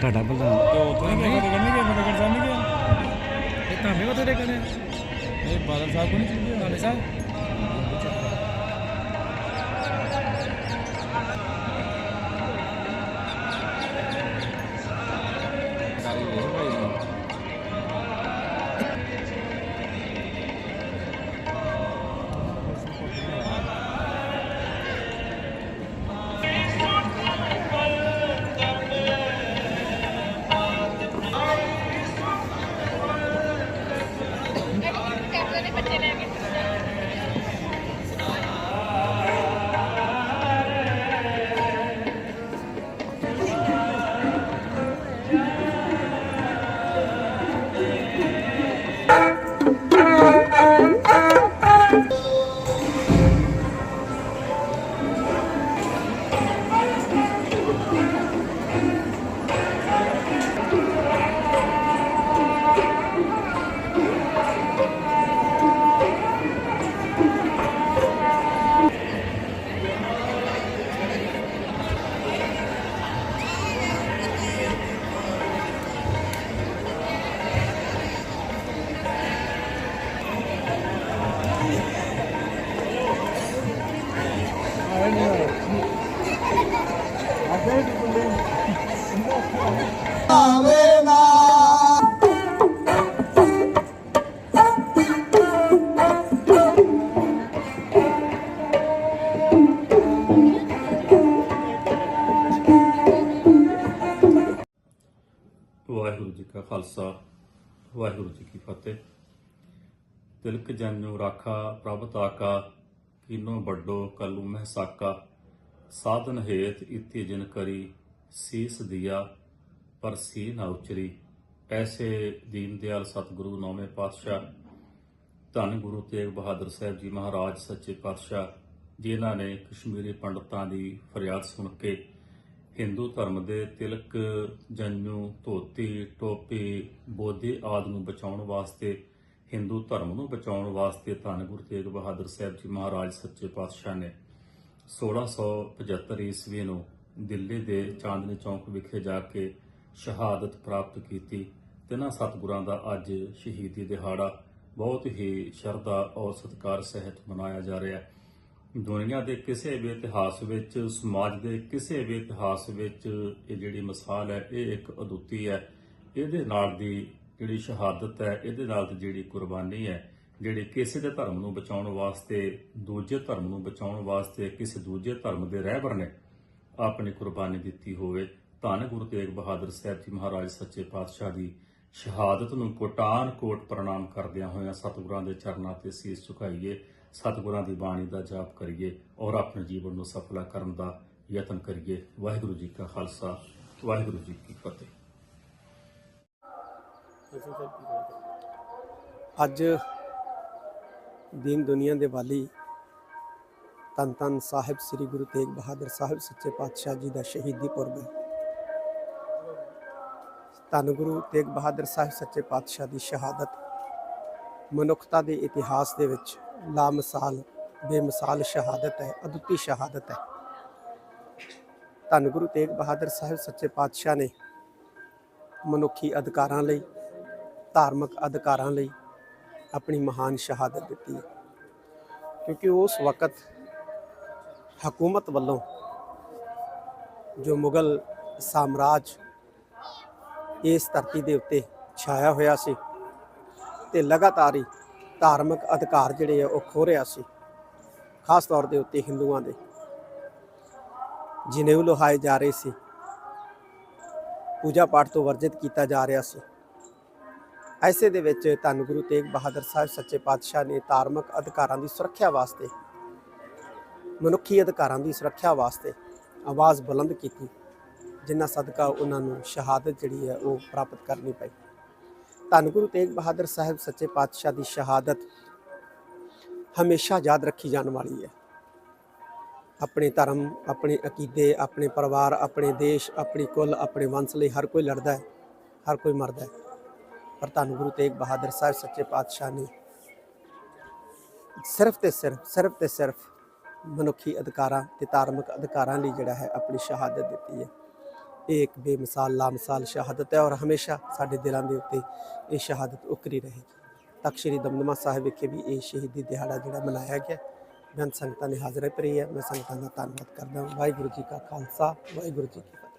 ਤੁਹਾਡਾ ਪ੍ਰਧਾਨ ਉਹ ਤੋਂ ਨਹੀਂ ਗਿਆ ਕਰਨੇ ਗਿਆ ਮਦਦ ਕਰ ਸਾਹਮਣੇ ਗਿਆ ਇਹ ਤਾਂ ਮੇਰੇ ਕੋਲ ਤੇ ਕਰਨੇ ਇਹ ਬਾਦਲ ਸਾਹਿਬ ਕੋਲ ਨਹੀਂ ਚੁੱਕੇ ਨਾਲੇ ਸਾਹਿਬ ਵਾਹਿਗੁਰੂ ਜੀ ਕਾ ਖਾਲਸਾ, ਵਾਹਿਗੁਰੂ ਜੀ ਕੀ ਫਤਿਹ। ਤਿਲਕ ਜਨੂ ਰਾਖਾ ਪ੍ਰਭ ਤਾਕਾ, ਕੀਨੋ ਵੱਡੋ ਕਲੂ ਮਹਿਸਾਕਾ। ਸਾਧਨ ਹੇਤ ਇਤੀ ਜਿਨ ਕਰੀ, ਸੀਸ ਦਿਆ ਪਰਸੀ ਨਾ ਉਚਰੀ। ਐਸੇ ਦੀਨ ਦਿਆਲ ਸਤਿਗੁਰੂ, ਨੌਵੇਂ ਪਾਤਸ਼ਾਹ। ਧੰਨ ਗੁਰੂ ਤੇਗ ਬਹਾਦਰ ਸਾਹਿਬ ਜੀ ਮਹਾਰਾਜ, ਸੱਚੇ ਪਾਤਸ਼ਾਹ, ਜਿਨ੍ਹਾਂ ਨੇ ਕਸ਼ਮੀਰੀ ਪੰਡਤਾਂ ਦੀ ਫਰਿਆਦ ਸੁਣ ਕੇ ਹਿੰਦੂ ਧਰਮ ਦੇ ਤਿਲਕ, ਜੰਨੂ, ਧੋਤੀ, ਟੋਪੀ, ਬੋਧੀ ਆਦਿ ਨੂੰ ਬਚਾਉਣ ਵਾਸਤੇ, ਹਿੰਦੂ ਧਰਮ ਨੂੰ ਬਚਾਉਣ ਵਾਸਤੇ ਧੰਨ ਗੁਰੂ ਤੇਗ ਬਹਾਦਰ ਸਾਹਿਬ ਜੀ ਮਹਾਰਾਜ, ਸੱਚੇ ਪਾਤਸ਼ਾਹ ਨੇ 1675 ਈਸਵੀ ਨੂੰ ਦਿੱਲੀ ਦੇ ਚਾਂਦਨੀ ਚੌਕ ਵਿਖੇ ਜਾ ਕੇ ਸ਼ਹਾਦਤ ਪ੍ਰਾਪਤ ਕੀਤੀ ਤਿੰਨਾਂ ਸਤਿਗੁਰਾਂ ਦਾ ਅੱਜ ਸ਼ਹੀਦੀ ਦਿਹਾੜਾ ਬਹੁਤ ਹੀ ਸ਼ਰਧਾ ਔਰ ਸਤਿਕਾਰ ਸਹਿਤ ਮਨਾਇਆ ਜਾ ਰਿਹਾ ਹੈ। ਦੁਨੀਆ ਦੇ ਕਿਸੇ ਵੀ ਇਤਿਹਾਸ ਵਿੱਚ, ਸਮਾਜ ਦੇ ਕਿਸੇ ਵੀ ਇਤਿਹਾਸ ਵਿੱਚ ਇਹ ਜਿਹੜੀ ਮਿਸਾਲ ਹੈ, ਇਹ ਇੱਕ ਅਦੁੱਤੀ ਹੈ। ਇਹਦੇ ਨਾਲ ਦੀ ਜਿਹੜੀ ਸ਼ਹਾਦਤ ਹੈ, ਇਹਦੇ ਨਾਲ ਦੀ ਜਿਹੜੀ ਕੁਰਬਾਨੀ ਹੈ, ਜਿਹੜੀ ਕਿਸੇ ਦੇ ਧਰਮ ਨੂੰ ਬਚਾਉਣ ਵਾਸਤੇ, ਦੂਜੇ ਧਰਮ ਨੂੰ ਬਚਾਉਣ ਵਾਸਤੇ, ਕਿਸੇ ਦੂਜੇ ਧਰਮ ਦੇ ਰਹਿਬਰ ਨੇ ਆਪਣੀ ਕੁਰਬਾਨੀ ਦਿੱਤੀ ਹੋਵੇ ਧੰਨ ਗੁਰੂ ਤੇਗ ਬਹਾਦਰ ਸਾਹਿਬ ਜੀ ਮਹਾਰਾਜ ਸੱਚੇ ਪਾਤਸ਼ਾਹ ਦੀ ਸ਼ਹਾਦਤ ਨੂੰ ਕੋਟਾਨ ਕੋਟ ਪ੍ਰਣਾਮ ਕਰਦਿਆਂ ਹੋਇਆਂ ਸਤਿਗੁਰਾਂ ਦੇ ਚਰਨਾਂ ਤੇ ਸੀਸ ਝੁਕਾਈਏ, ਸਤਿਗੁਰਾਂ ਦੀ ਬਾਣੀ ਦਾ ਜਾਪ ਕਰੀਏ ਔਰ ਆਪਣੇ ਜੀਵਨ ਨੂੰ ਸਫਲਾ ਕਰਨ ਦਾ ਯਤਨ ਕਰੀਏ। ਵਾਹਿਗੁਰੂ ਜੀ ਕਾ ਖਾਲਸਾ, ਵਾਹਿਗੁਰੂ ਜੀ ਕੀ ਫਤਿਹ। ਅੱਜ ਦੀਨ ਦੁਨੀਆ ਦੇ ਵਾਲੀ ਤਨ ਤਨ ਸਾਹਿਬ ਸ੍ਰੀ ਗੁਰੂ ਤੇਗ ਬਹਾਦਰ ਸਾਹਿਬ ਸੱਚੇ ਪਾਤਸ਼ਾਹ ਜੀ ਦਾ ਸ਼ਹੀਦੀ ਪੁਰਬ ਹੈ। ਧੰਨ ਗੁਰੂ ਤੇਗ ਬਹਾਦਰ ਸਾਹਿਬ ਸੱਚੇ ਪਾਤਸ਼ਾਹ ਦੀ ਸ਼ਹਾਦਤ। ਮਨੁੱਖਤਾ ਦੇ ਇਤਿਹਾਸ ਦੇ ਵਿੱਚ ਲਾਮਿਸਾਲ, ਬੇਮਿਸਾਲ ਸ਼ਹਾਦਤ ਹੈ, ਅਦੁੱਤੀ ਸ਼ਹਾਦਤ ਹੈ। ਧੰਨ ਗੁਰੂ ਤੇਗ ਬਹਾਦਰ ਸਾਹਿਬ ਸੱਚੇ ਪਾਤਸ਼ਾਹ ਨੇ ਮਨੁੱਖੀ ਅਧਿਕਾਰਾਂ ਲਈ, ਧਾਰਮਿਕ ਅਧਿਕਾਰਾਂ ਲਈ ਆਪਣੀ ਮਹਾਨ ਸ਼ਹਾਦਤ ਦਿੱਤੀ ਹੈ। ਕਿਉਂਕਿ ਉਸ ਵਕਤ ਹਕੂਮਤ ਵੱਲੋਂ ਜੋ ਮੁਗਲ ਸਾਮਰਾਜ ਇਸ ਧਰਤੀ ਦੇ ਉੱਤੇ ਛਾਇਆ ਹੋਇਆ ਸੀ ਤੇ ਲਗਾਤਾਰ ਹੀ ਧਾਰਮਿਕ ਅਧਿਕਾਰ ਜਿਹੜੇ ਆ ਉਹ ਖੋ ਰਿਹਾ ਸੀ, ਖਾਸ ਤੌਰ ਦੇ ਉੱਤੇ ਹਿੰਦੂਆਂ ਦੇ। ਜਿਨ੍ਹੇ ਲੋਹਾਏ ਜਾ ਰਹੇ ਸੀ ਪੂਜਾ ਪਾਠ ਤੋਂ ਵਰਜਿਤ ਕੀਤਾ ਜਾ ਰਿਹਾ ਸੀ। ਐਸੇ ਦੇ ਵਿੱਚ ਧੰਨ ਗੁਰੂ ਤੇਗ ਬਹਾਦਰ ਸਾਹਿਬ ਸੱਚੇ ਪਾਤਸ਼ਾਹ ਨੇ ਧਾਰਮਿਕ ਅਧਿਕਾਰਾਂ ਦੀ ਸੁਰੱਖਿਆ ਵਾਸਤੇ, ਮਨੁੱਖੀ ਅਧਿਕਾਰਾਂ ਦੀ ਸੁਰੱਖਿਆ ਵਾਸਤੇ ਆਵਾਜ਼ ਬੁਲੰਦ ਕੀਤੀ। ਜਿੰਨਾ ਸਦਕਾ ਉਹਨਾਂ ਨੂੰ ਸ਼ਹਾਦਤ ਜਿਹੜੀ ਹੈ ਉਹ ਪ੍ਰਾਪਤ ਕਰਨੀ ਪਈ। ਧੰਨ ਗੁਰੂ ਤੇਗ ਬਹਾਦਰ ਸਾਹਿਬ ਸੱਚੇ ਪਾਤਸ਼ਾਹ ਦੀ ਸ਼ਹਾਦਤ ਹਮੇਸ਼ਾ ਯਾਦ ਰੱਖੀ ਜਾਣ ਵਾਲੀ ਹੈ। ਆਪਣੇ ਧਰਮ, ਆਪਣੇ ਅਕੀਦੇ, ਆਪਣੇ ਪਰਿਵਾਰ, ਆਪਣੇ ਦੇਸ਼, ਆਪਣੀ ਕੁੱਲ, ਆਪਣੇ ਵੰਸ਼ ਲਈ ਹਰ ਕੋਈ ਲੜਦਾ ਹੈ, ਹਰ ਕੋਈ ਮਰਦਾ ਹੈ। ਪਰ ਧੰਨ ਗੁਰੂ ਤੇਗ ਬਹਾਦਰ ਸਾਹਿਬ ਸੱਚੇ ਪਾਤਸ਼ਾਹ ਨੇ ਸਿਰਫ ਤੇ ਸਿਰਫ ਸਿਰਫ ਤੇ ਸਿਰਫ ਮਨੁੱਖੀ ਅਧਿਕਾਰਾਂ ਤੇ ਧਾਰਮਿਕ ਅਧਿਕਾਰਾਂ ਲਈ ਜਿਹੜਾ ਹੈ ਆਪਣੀ ਸ਼ਹਾਦਤ ਦਿੱਤੀ ਹੈ। ਇਹ ਇੱਕ ਬੇਮਿਸਾਲ, ਲਾਮਿਸਾਲ ਸ਼ਹਾਦਤ ਹੈ ਔਰ ਹਮੇਸ਼ਾ ਸਾਡੇ ਦਿਲਾਂ ਦੇ ਉੱਤੇ ਇਹ ਸ਼ਹਾਦਤ ਉਕਰੀ ਰਹੇਗੀ। ਤਖਤ ਸ੍ਰੀ ਦਮਦਮਾ ਸਾਹਿਬ ਵਿਖੇ ਵੀ ਇਹ ਸ਼ਹੀਦੀ ਦਿਹਾੜਾ ਜਿਹੜਾ ਮਨਾਇਆ ਗਿਆ ਬੇਅੰਤ ਸੰਗਤਾਂ ਨੇ ਹਾਜ਼ਰੀ ਭਰੀ ਹੈ। ਮੈਂ ਸੰਗਤਾਂ ਦਾ ਧੰਨਵਾਦ ਕਰਦਾ ਹਾਂ। ਵਾਹਿਗੁਰੂ ਜੀ ਕਾ ਖਾਲਸਾ, ਵਾਹਿਗੁਰੂ ਜੀ ਕੀ ਫਤਿਹ।